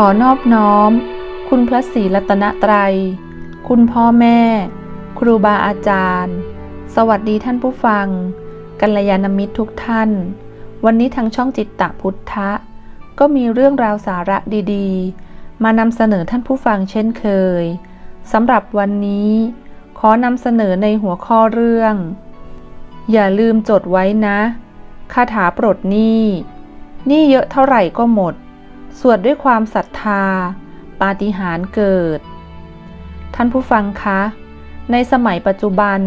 ขอนอบน้อม คุณพระศรีรัตนตรัย คุณพ่อแม่ ครูบาอาจารย์ สวัสดีท่านผู้ฟัง กัลยาณมิตรทุกท่าน วันนี้ทางช่องจิตตะพุทธะ ก็มีเรื่องราวสาระดีๆ มานำเสนอท่านผู้ฟังเช่นเคยสำหรับวันนี้ ขอนำเสนอในหัวข้อเรื่อง อย่าลืมจดไว้นะ คาถาปลดหนี้หนี้เยอะเท่าไหร่ก็หมด สวดด้วยความศรัทธา ปาฏิหาริย์เกิด ท่านผู้ฟังคะ ในสมัยปัจจุบัน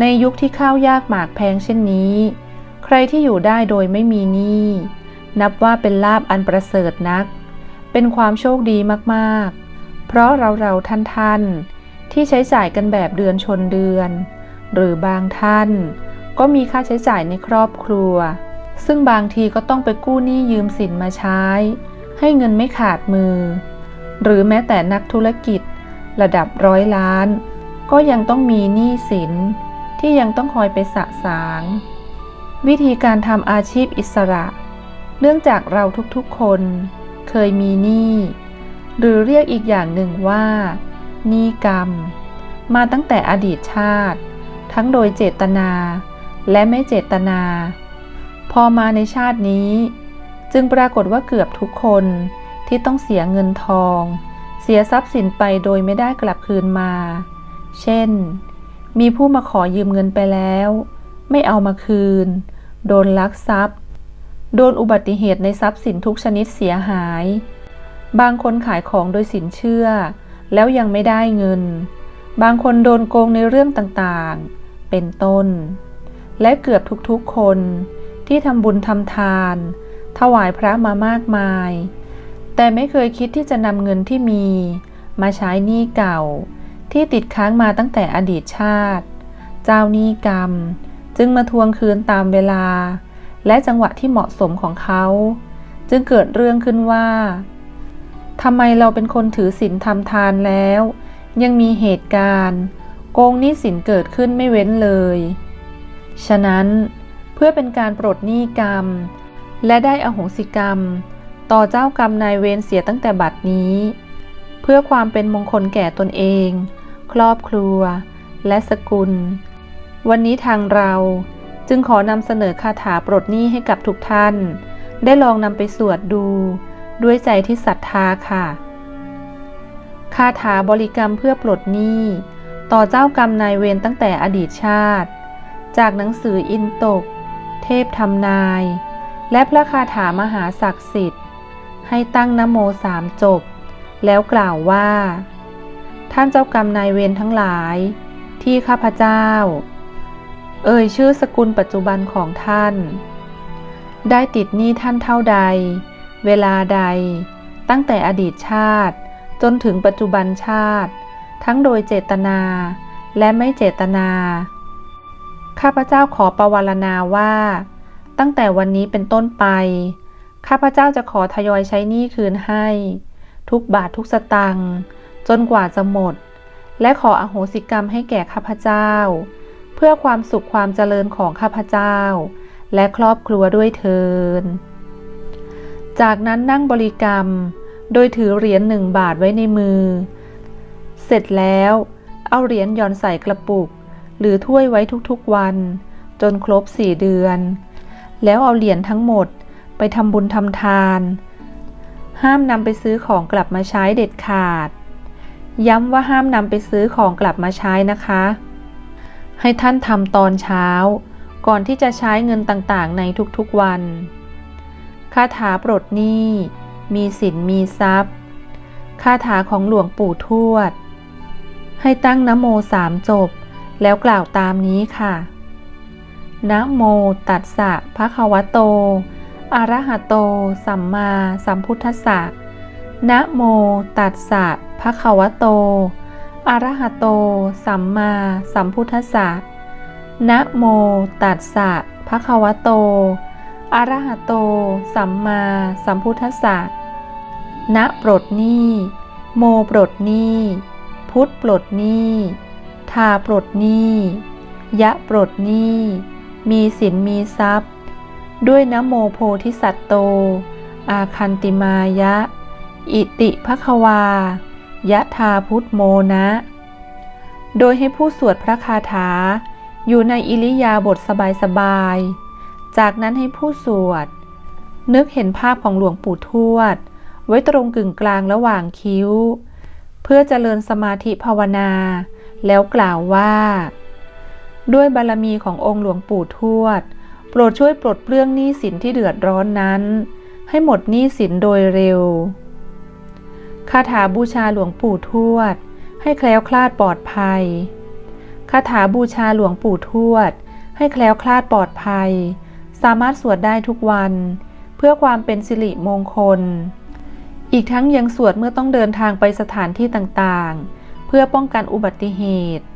ในยุคที่ข้าวยากหมากแพงเช่นนี้ ใครที่อยู่ได้โดยไม่มีหนี้นับว่าเป็นลาบอันประเสริฐนัก เป็นความโชคดีมากๆ เพราะเราเราท่านท่านๆที่ใช้จ่ายกันแบบเดือนชนเดือน หรือบางท่าน ก็มีค่าใช้จ่ายในครอบครัว ซึ่งบางทีก็ต้องไปกู้หนี้ยืมสินมาใช้ ให้เงินไม่ขาดมือ หรือแม้แต่นักธุรกิจ ระดับร้อยล้าน ก็ยังต้องมีหนี้สิน ที่ยังต้องคอยไปสะสาง วิธีการทำอาชีพอิสระ เนื่องจากเราทุกๆคน เคยมีหนี้หรือเรียกอีกอย่างหนึ่งว่าหนี้กรรม มาตั้งแต่อดีตชาติ ทั้งโดยเจตนาและไม่เจตนา พอมาในชาตินี้ จึงปรากฏว่าเกือบทุกคนที่ต้องเสียเงินทอง เสียทรัพย์สินไปโดยไม่ได้กลับคืนมา เช่น มีผู้มาขอยืมเงินไปแล้ว ไม่เอามาคืน โดนลักทรัพย์ โดนอุบัติเหตุในทรัพย์สินทุกชนิดเสียหาย บางคนขายของโดยสินเชื่อ แล้วยังไม่ได้เงิน บางคนโดนโกงในเรื่องต่างๆ เป็นต้น และเกือบทุกๆคนที่ทำบุญทำทาน ถวายพระมามากมาย แต่ไม่เคยคิดที่จะนำเงินที่มี มาใช้หนี้เก่า ที่ติดค้างมาตั้งแต่อดีตชาติ เจ้าหนี้กรรม จึงมาทวงคืนตามเวลา และจังหวะที่เหมาะสมของเขา จึงเกิดเรื่องขึ้นว่าทำไมเราเป็นคนถือศีลทำทานแล้ว ยังมีเหตุการณ์ โกงหนี้สินเกิดขึ้นไม่เว้นเลย ฉะนั้นเพื่อเป็นการปลดหนี้กรรม และได้อโหสิกรรม ต่อเจ้ากรรมนายเวรเสียตั้งแต่บัดนี้ เพื่อความเป็นมงคลแก่ตนเอง ครอบครัว และสกุล วันนี้ทางเราจึงขอนำเสนอคาถาปลดหนี้ให้กับทุกท่าน ได้ลองนำไปสวดดู ด้วยใจที่ศรัทธาค่ะ คาถาบริกรรมเพื่อปลดหนี้ต่อเจ้ากรรมนายเวรตั้งแต่อดีตชาติ จากหนังสืออินตก เทพทำนาย และพระคาถามหาศักดิ์สิทธิ์ ให้ตั้งนโมสามจบ แล้วกล่าวว่า ท่านเจ้ากรรมนายเวรทั้งหลายที่ข้าพเจ้า เอ่ยชื่อสกุลปัจจุบันของท่าน ได้ติดหนี้ท่านเท่าใด เวลาใด ตั้งแต่อดีตชาติ จนถึงปัจจุบันชาติ ทั้งโดยเจตนาและไม่เจตนา ข้าพเจ้าขอประวารณาว่า ตั้งแต่วันนี้เป็นต้นไป ข้าพเจ้าจะขอทยอยใช้หนี้คืนให้ ทุกบาททุกสตังค์จนกว่าจะหมด และขออโหสิกรรมให้แก่ข้าพเจ้า เพื่อความสุขความเจริญของข้าพเจ้า และครอบครัวด้วยเทิน จากนั้นนั่งบริกรรม โดยถือเหรียญหนึ่งบาทไว้ในมือ เสร็จแล้ว เอาเหรียญหย่อนใส่กระปุก หรือถ้วยไว้ทุกๆวัน จนครบสี่เดือน แล้วเอาเหรียญทั้งหมดไปทำบุญทำทาน ห้ามนำไปซื้อของกลับมาใช้เด็ดขาด ย้ำว่าห้ามนำไปซื้อของกลับมาใช้นะคะ ให้ท่านทำตอนเช้า ก่อนที่จะใช้เงินต่างๆ ในทุกๆวัน คาถาปลดหนี้มีสินมีทรัพย์คาถาของหลวงปู่ทวด ให้ตั้งนโมสามจบ แล้วกล่าวตามนี้ค่ะ นะโมตัสสะภะคะวะโต อะระหะโต สัมมาสัมพุทธัสสะ นะโมตัสสะภะคะวะโต อะระหะโต สัมมาสัมพุทธัสสะ นะโมตัสสะภะคะวะโต อะระหะโต สัมมาสัมพุทธัสสะปลดหนี้โมปลดหนี้พุทธปลดหนี้ทาปลดหนี้ยะปลดหนี้ มีสินมีทรัพย์ ด้วยนโมโพธิสัตโต อาคันติมายะ อิติภควายะทาพุทโมนะ โดยให้ผู้สวดพระคาถา อยู่ในอิริยาบถสบายๆ จากนั้นให้ผู้สวด นึกเห็นภาพของหลวงปู่ทวด ไว้ตรงกึ่งกลางระหว่างคิ้ว เพื่อเจริญสมาธิภาวนา แล้วกล่าวว่า ด้วยบารมีขององค์หลวงปู่ทวด โปรดช่วยปลดเปลื้องหนี้สินที่เดือดร้อนนั้น ให้หมดหนี้สินโดยเร็ว คาถาบูชาหลวงปู่ทวด ให้แคล้วคลาดปลอดภัย คาถาบูชาหลวงปู่ทวด ให้แคล้วคลาดปลอดภัย สามารถสวดได้ทุกวัน เพื่อความเป็นสิริมงคล อีกทั้งยังสวดเมื่อต้องเดินทางไปสถานที่ต่างๆ เพื่อป้องกันอุบัติเหตุ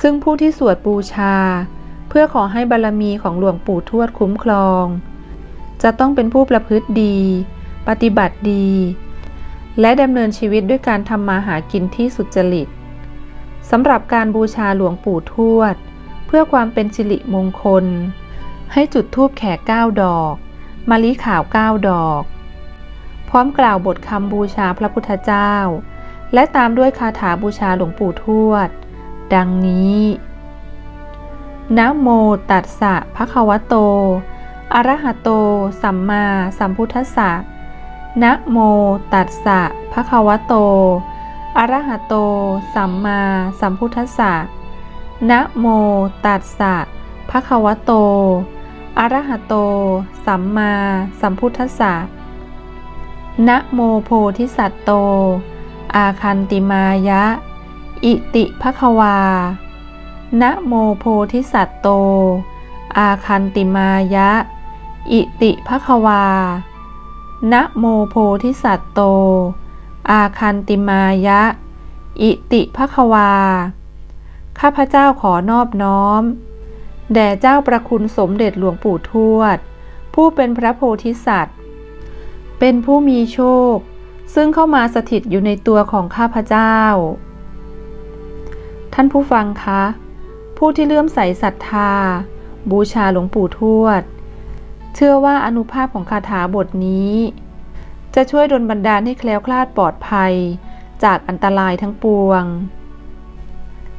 ซึ่งผู้ที่สวดบูชา เพื่อขอให้บารมีของหลวงปู่ทวดคุ้มครอง จะต้องเป็นผู้ประพฤติดี ปฏิบัติดี และดำเนินชีวิตด้วยการทำมาหากินที่สุจริตสำหรับการบูชาหลวงปู่ทวด เพื่อความเป็นสิริมงคล ให้จุดธูปแขกเก้าดอกมะลิขาวเก้าดอก พร้อมกล่าวบทคำบูชาพระพุทธเจ้า และตามด้วยคาถาบูชาหลวงปู่ทวด ดังนี้นะโมตัสสะภะคะวะโต อะระหะโต สัมมาสัมพุทธัสสะนะโมตัสสะภะคะวะโต อะระหะโต สัมมาสัมพุทธัสสะนะโมตัสสะภะคะวะโต อะระหะโต สัมมาสัมพุทธัสสะนะโมโพธิสัตโต อาคันติมายะ อิติภควา นะโมโพธิสัตโต อาคันติมายะ อิติภควา นะโมโพธิสัตโต อาคันติมายะ อิติภควา ข้าพเจ้าขอนอบน้อม แด่เจ้าประคุณสมเด็จหลวงปู่ทวด ผู้เป็นพระโพธิสัตว์ เป็นผู้มีโชค ซึ่งเข้ามาสถิตอยู่ในตัวของข้าพเจ้า ท่านผู้ฟังคะ ผู้ที่เลื่อมใสศรัทธา บูชาหลวงปู่ทวด เชื่อว่าอนุภาพของคาถาบทนี้ จะช่วยดลบันดาลให้แคล้วคลาดปลอดภัย จากอันตรายทั้งปวง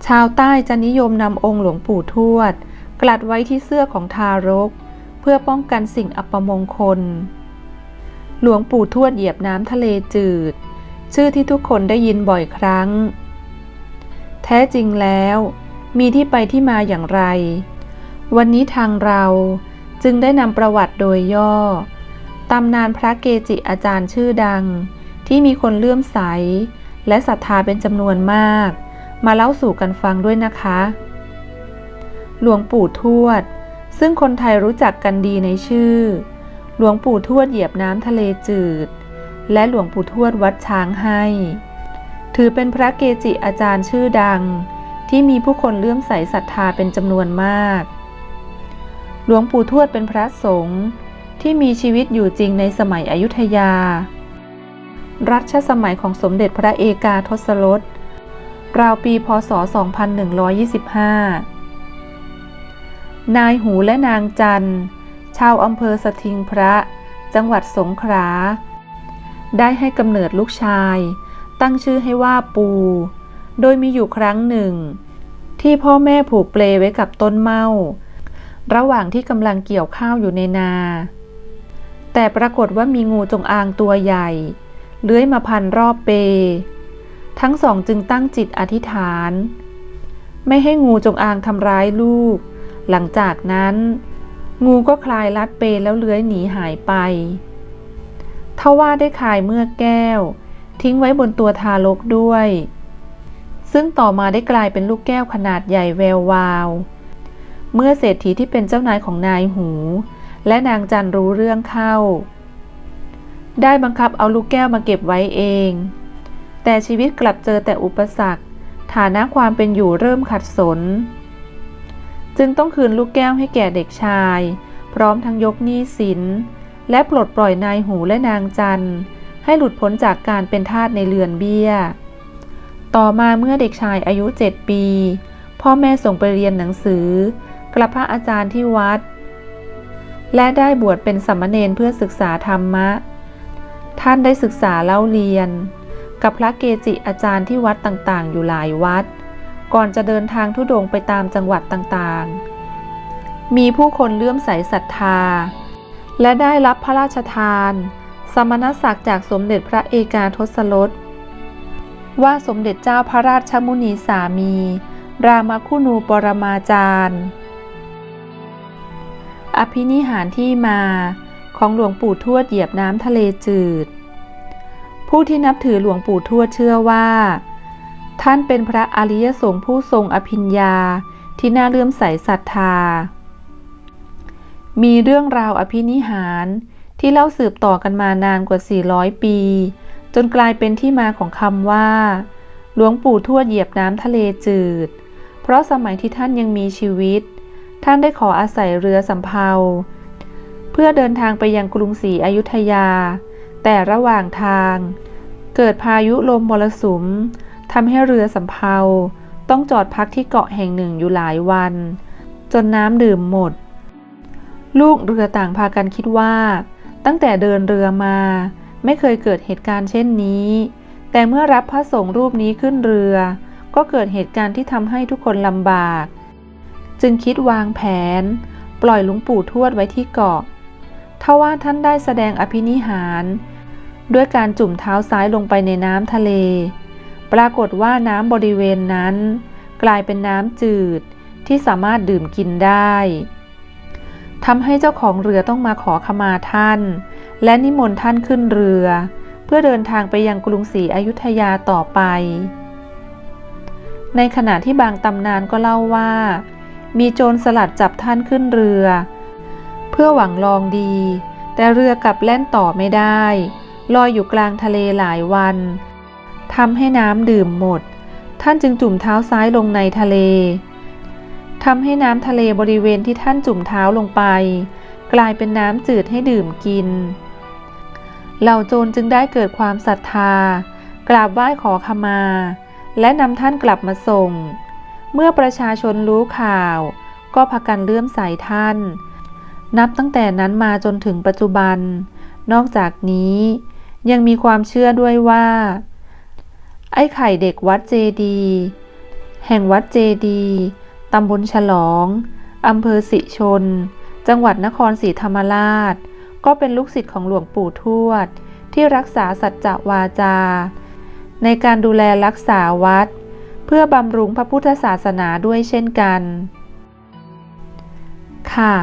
ชาวใต้จะนิยมนำองค์หลวงปู่ทวด กลัดไว้ที่เสื้อของทารก เพื่อป้องกันสิ่งอัปมงคล หลวงปู่ทวดเหยียบน้ำทะเลจืด ชื่อที่ทุกคนได้ยินบ่อยครั้ง ท้จริงแล้ว มีที่ไปที่มาอย่างไร วันนี้ทางเราจึงได้นำประวัติโดยย่อ ตำนานพระเกจิอาจารย์ชื่อดัง ที่มีคนเลื่อมใส และศรัทธาเป็นจำนวนมาก มาเล่าสู่กันฟังด้วยนะคะ หลวงปู่ทวด ซึ่งคนไทยรู้จักกันดีในชื่อ หลวงปู่ทวดเหยียบน้ำทะเลจืด และหลวงปู่ทวดวัดช้างให้ ถือเป็นพระเกจิอาจารย์ชื่อดัง ที่มีผู้คนเลื่อมใสศรัทธาเป็นจำนวนมาก หลวงปู่ทวดเป็นพระสงฆ์ที่มีชีวิตอยู่จริงในสมัยอยุธยา รัชสมัยของสมเด็จพระเอกาทศรสราวปีพศ 2125 นายหูและนางจัน ชาวอำเภอสทิงพระ จังหวัดสงขลา ได้ให้กำเนิดลูกชาย ตั้งชื่อให้ว่าปู โดยมีอยู่ครั้งหนึ่ง ที่พ่อแม่ผูกเปลไว้กับต้นเมา ระหว่างที่กำลังเกี่ยวข้าวอยู่ในนา แต่ปรากฏว่ามีงูจงอางตัวใหญ่ เลื้อยมาพันรอบเป ทั้งสองจึงตั้งจิตอธิษฐาน ไม่ให้งูจงอางทำร้ายลูก หลังจากนั้น งูก็คลายลัดเปแล้วเลื้อยหนีหายไปทว่าได้คายเมื่อแก้ว ทิ้งไว้บนตัวทารกด้วย ซึ่งต่อมาได้กลายเป็นลูกแก้วขนาดใหญ่แวววาว เมื่อเศรษฐีที่เป็นเจ้านายของนายหู และนางจันรู้เรื่องเข้า ได้บังคับเอาลูกแก้วมาเก็บไว้เอง แต่ชีวิตกลับเจอแต่อุปสรรค ฐานะความเป็นอยู่เริ่มขัดสน จึงต้องคืนลูกแก้วให้แก่เด็กชาย พร้อมทั้งยกหนี้สินและปลดปล่อยนายหูและนางจัน ให้หลุดพ้นจากการเป็นทาสในเรือนเบี้ย ต่อมาเมื่อเด็กชายอายุเจ็ดปี พ่อแม่ส่งไปเรียนหนังสือ กลับพระอาจารย์ที่วัด และได้บวชเป็นสัมมเนนเพื่อศึกษาธรรมะ ท่านได้ศึกษาเล่าเรียน กับพระเกจิอาจารย์ที่วัดต่างๆ อยู่หลายวัด ก่อนจะเดินทางทุดงไปตามจังหวัดต่างๆ มีผู้คนเลื่อมใสศรัทธาและได้รับพระราชทาน สมณศักดิ์จากสมเด็จพระเอกาทศรสว่าสมเด็จเจ้าพระราชมุนีสามี รามคุณูปรมาจารย์ อภินิหารที่มาของหลวงปู่ทวดเหยียบน้ำทะเลจืด ผู้ที่นับถือหลวงปู่ทวดเชื่อว่า ท่านเป็นพระอริยสงฆ์ผู้ทรงอภิญญาที่น่าเลื่อมใสศรัทธา มีเรื่องราวอภินิหาร ที่เล่าสืบต่อกันมานานกว่า 400 ปี จนกลายเป็นที่มาของคำว่า หลวงปู่ทวดเหยียบน้ำทะเลจืด เพราะสมัยที่ท่านยังมีชีวิต ท่านได้ขออาศัยเรือสำเภา เพื่อเดินทางไปยังกรุงศรีอยุธยา แต่ระหว่างทาง เกิดพายุลมมรสุมทำให้เรือสำเภาต้องจอดพักที่เกาะแห่งหนึ่งอยู่หลายวัน จนน้ำดื่มหมด ลูกเรือต่างพากันคิดว่า ตั้งแต่เดินเรือมา ไม่เคยเกิดเหตุการณ์เช่นนี้ แต่เมื่อรับพระสงฆ์รูปนี้ขึ้นเรือ ก็เกิดเหตุการณ์ที่ทำให้ทุกคนลำบาก จึงคิดวางแผน ปล่อยหลวงปู่ทวดไว้ที่เกาะทว่าท่านได้แสดงอภินิหาร ด้วยการจุ่มเท้าซ้ายลงไปในน้ำทะเล ปรากฏว่าน้ำบริเวณนั้น กลายเป็นน้ำจืดที่สามารถดื่มกินได้ ทำให้เจ้าของเรือต้องมาขอขมาท่าน และนิมนต์ท่านขึ้นเรือ เพื่อเดินทางไปยังกรุงศรีอยุธยาต่อไป ในขณะที่บางตำนานก็เล่าว่า มีโจรสลัดจับท่านขึ้นเรือ เพื่อหวังลองดี แต่เรือกลับแล่นต่อไม่ได้ ลอยอยู่กลางทะเลหลายวันทำให้น้ำดื่มหมด ท่านจึงจุ่มเท้าซ้ายลงในทะเล ทำให้น้ำทะเลบริเวณที่ท่านจุ่มเท้าลงไป กลายเป็นน้ำจืดให้ดื่มกิน เหล่าโจรจึงได้เกิดความศรัทธา กราบไหว้ขอขมา และนำท่านกลับมาส่ง เมื่อประชาชนรู้ข่าว ก็พากันเลื่อมใสท่าน นับตั้งแต่นั้นมาจนถึงปัจจุบัน นอกจากนี้ยังมีความเชื่อด้วยว่า ไอ้ไข่เด็กวัดเจดี แห่งวัดเจดี ตำบลฉลอง อำเภอสิชน จังหวัดนครศรีธรรมราช ก็เป็นลูกศิษย์ของหลวงปู่ทวด ที่รักษาสัจจวาจา ในการดูแลรักษาวัด เพื่อบำรุงพระพุทธศาสนาด้วยเช่นกัน ค่ะ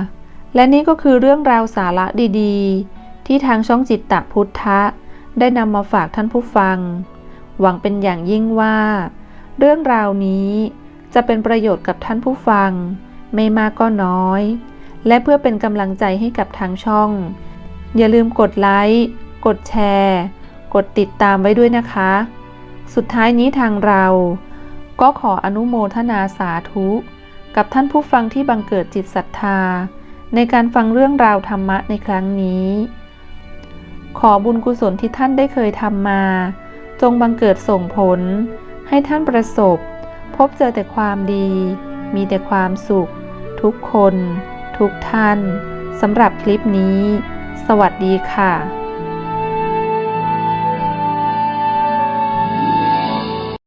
และนี่ก็คือเรื่องราวสาระดีๆ ที่ทางช่องจิตตะพุทธะ ได้นำมาฝากท่านผู้ฟัง หวังเป็นอย่างยิ่งว่า เรื่องราวนี้ จะเป็นประโยชน์กับท่านผู้ฟัง ไม่มากก็น้อย และเพื่อเป็นกำลังใจให้กับทางช่อง อย่าลืมกดไลค์ กดแชร์ กดติดตามไว้ด้วยนะคะ สุดท้ายนี้ทางเรา ก็ขออนุโมทนาสาธุ กับท่านผู้ฟังที่บังเกิดจิตศรัทธา ในการฟังเรื่องราวธรรมะในครั้งนี้ ขอบุญกุศลที่ท่านได้เคยทำมา จงบังเกิดส่งผล ให้ท่านประสบ พบเจอแต่ความดี มีแต่ความสุข ทุกคน ทุกท่านสำหรับคลิปนี้ สวัสดีค่ะ